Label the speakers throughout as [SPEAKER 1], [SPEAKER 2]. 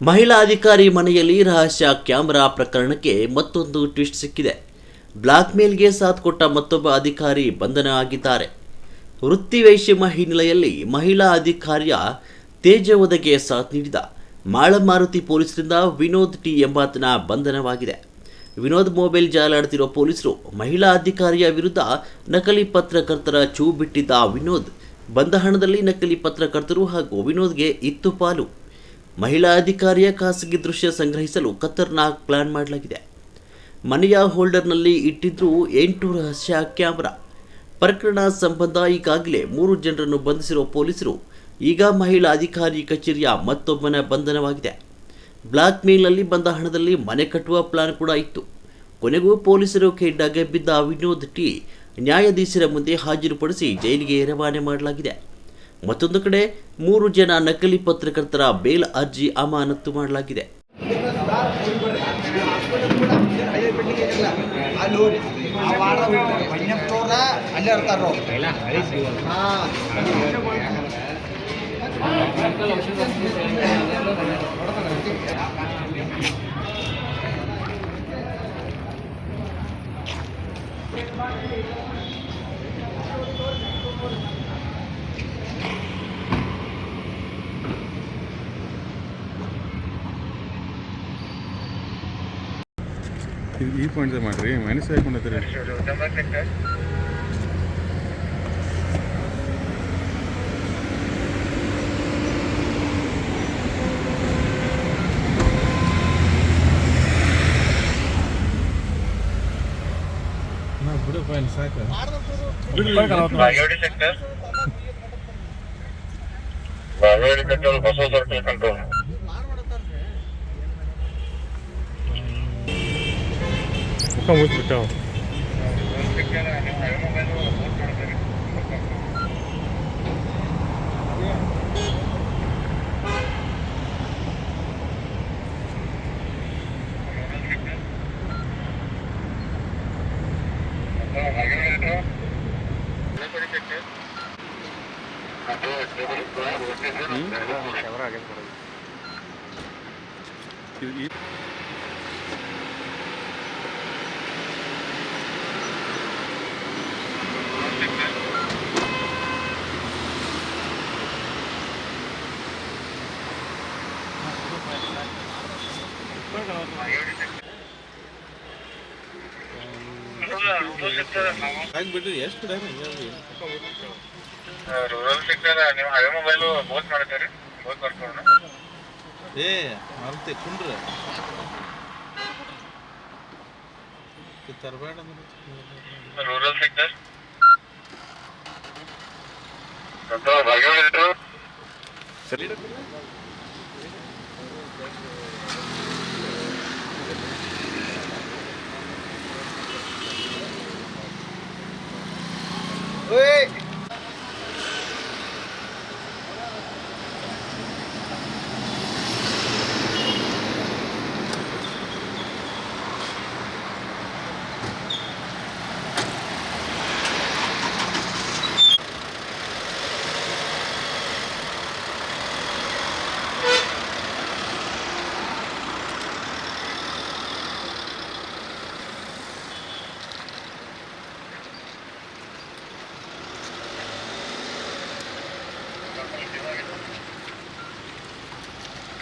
[SPEAKER 1] ಮಹಿಳಾ ಅಧಿಕಾರಿ ಮನೆಯಲ್ಲಿ ರಹಸ್ಯ ಕ್ಯಾಮೆರಾ ಪ್ರಕರಣಕ್ಕೆ ಮತ್ತೊಂದು ಟ್ವಿಸ್ಟ್ ಸಿಕ್ಕಿದೆ. ಬ್ಲಾಕ್ ಮೇಲ್ಗೆ ಸಾಥ್ ಕೊಟ್ಟ ಮತ್ತೊಬ್ಬ ಅಧಿಕಾರಿ ಬಂಧನ ಆಗಿದ್ದಾರೆ. ವೃತ್ತಿ ವೈಷಮ್ಯ ಹಿನ್ನೆಲೆಯಲ್ಲಿ ಮಹಿಳಾ ಅಧಿಕಾರಿಯ ತೇಜವಧೆಗೆ ಸಾಥ್ ನೀಡಿದ. ಮಾಳಮಾರುತಿ ಪೊಲೀಸರಿಂದ ವಿನೋದ್ ಟಿ ಎಂಬಾತನ ಬಂಧನವಾಗಿದೆ. ವಿನೋದ್ ಮೊಬೈಲ್ ಜಾಲಾಡುತ್ತಿರುವ ಪೊಲೀಸರು ಮಹಿಳಾ ಅಧಿಕಾರಿಯ ವಿರುದ್ಧ ನಕಲಿ ಪತ್ರಕರ್ತರ ಚೂ ಬಿಟ್ಟಿದ್ದ ವಿನೋದ್. ಬಂದ ಹಣದಲ್ಲಿ ನಕಲಿ ಪತ್ರಕರ್ತರು ಹಾಗೂ ವಿನೋದ್ಗೆ ಇತ್ತು ಪಾಲು. ಮಹಿಳಾ ಅಧಿಕಾರಿಯ ಖಾಸಗಿ ದೃಶ್ಯ ಸಂಗ್ರಹಿಸಲು ಖತರ್ನಾಕ್ ಪ್ಲಾನ್ ಮಾಡಲಾಗಿದೆ. ಮನೆಯ ಹೋಲ್ಡರ್ನಲ್ಲಿ ಇಟ್ಟಿದ್ರು ಎಂಟು ರಹಸ್ಯ ಕ್ಯಾಮರಾ. ಪ್ರಕರಣ ಸಂಬಂಧ ಈಗಾಗಲೇ ಮೂರು ಜನರನ್ನು ಬಂಧಿಸಿರುವ ಪೊಲೀಸರು, ಈಗ ಮಹಿಳಾ ಅಧಿಕಾರಿ ಕಚೇರಿಯ ಮತ್ತೊಬ್ಬನ ಬಂಧನವಾಗಿದೆ. ಬ್ಲಾಕ್ ಮೇಲ್ನಲ್ಲಿ ಬಂದ ಹಣದಲ್ಲಿ ಮನೆ ಕಟ್ಟುವ ಪ್ಲಾನ್ ಕೂಡ ಇತ್ತು. ಕೊನೆಗೂ ಪೊಲೀಸರು ಕೆಡ್ಡಾಗೆ ಬಿದ್ದ ವಿನೋದ್ ಟಿ ನ್ಯಾಯಾಧೀಶರ ಮುಂದೆ ಹಾಜರುಪಡಿಸಿ ಜೈಲಿಗೆ ರವಾನೆ ಮಾಡಲಾಗಿದೆ. ಮತ್ತೊಂದು ಕಡೆ ಮೂರು ಜನ ನಕಲಿ ಪತ್ರಕರ್ತರ ಬೇಲ್ ಅರ್ಜಿ ಅಮಾನತು ಮಾಡಲಾಗಿದೆ
[SPEAKER 2] ಅಲ್ಲಿ ಹೋಗ್ರಿ ಆ ವಾರ ಬನ್ಯಪ್ಪನವ್ರ ಅಲ್ಲೇ ಇರ್ತಾರೋ ಹಾ
[SPEAKER 3] ಇದು ಈ ಪಾಯಿಂಟ್ ಮಾಡ್ರಿ. ಮೈನಸ್ ಹಾಕೊಂಡತ್ತೀರಿ ಸೆಕ್ಟರ್ ಪಾಯಿಂಟ್ ಸಾಕು.
[SPEAKER 4] Control control toca
[SPEAKER 3] muito o botão. Thank you. ಎಷ್ಟು
[SPEAKER 4] ರೂರಲ್ ಸೆಕ್ಟರ್ ನೀವು ಹಳೆ ಮೊಬೈಲ್ ಬೋತ್ ಮಾಡ್ತೀರಿ ಬೋತ್ ಮಾಡ್ಕೊಂಡು
[SPEAKER 3] ಏ ಮಲ್ತೆ ಕುಂಡ್ರ. ತರಬೇಡ
[SPEAKER 4] ರೂರಲ್ ಸೆಕ್ಟರ್ ಸೆಕ್ಟರ್
[SPEAKER 3] ಸರಿ.
[SPEAKER 2] Thank you.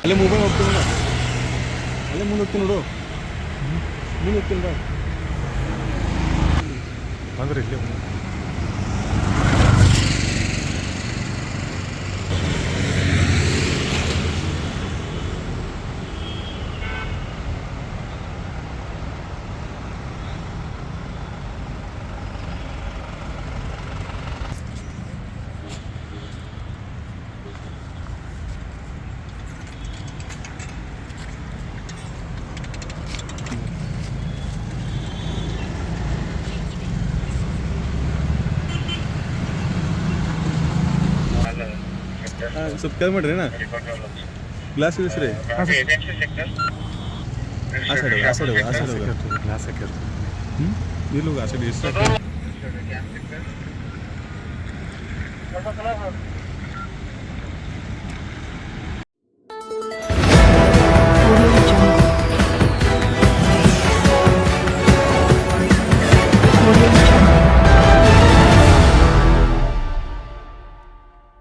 [SPEAKER 3] ಅಲ್ಲೇ ಮೊಬೈಲ್ ಹೋಗ್ತೀನಿ ನೋಡು. ಅಲ್ಲೇ ಮುಂದೆ ಹೋಗ್ತೀನಿ ನೋಡು. ಮುಂದೆ ಹೋಗ್ತೀನಿ ಬಾ. ಅಂದ್ರೆ ಇಲ್ಲೇ ಸ್ವಲ್ಪ ಕಮ್ಮಿ ಮಾಡ್ರಿ ಅಣ್ಣ. ಗ್ಲಾಸ್ ಇಳಿಸ್ರಿ ಸೈಡ್ ಆ ಸೈಡ್ ಆ ಸೈಡ್ ಗ್ಲಾಸ್ ಹಾಕಿರ್ತೀವಿ ಹ್ಞೂ ಇಲ್ಲ ಆ ಸೈಡ್ ಎಷ್ಟು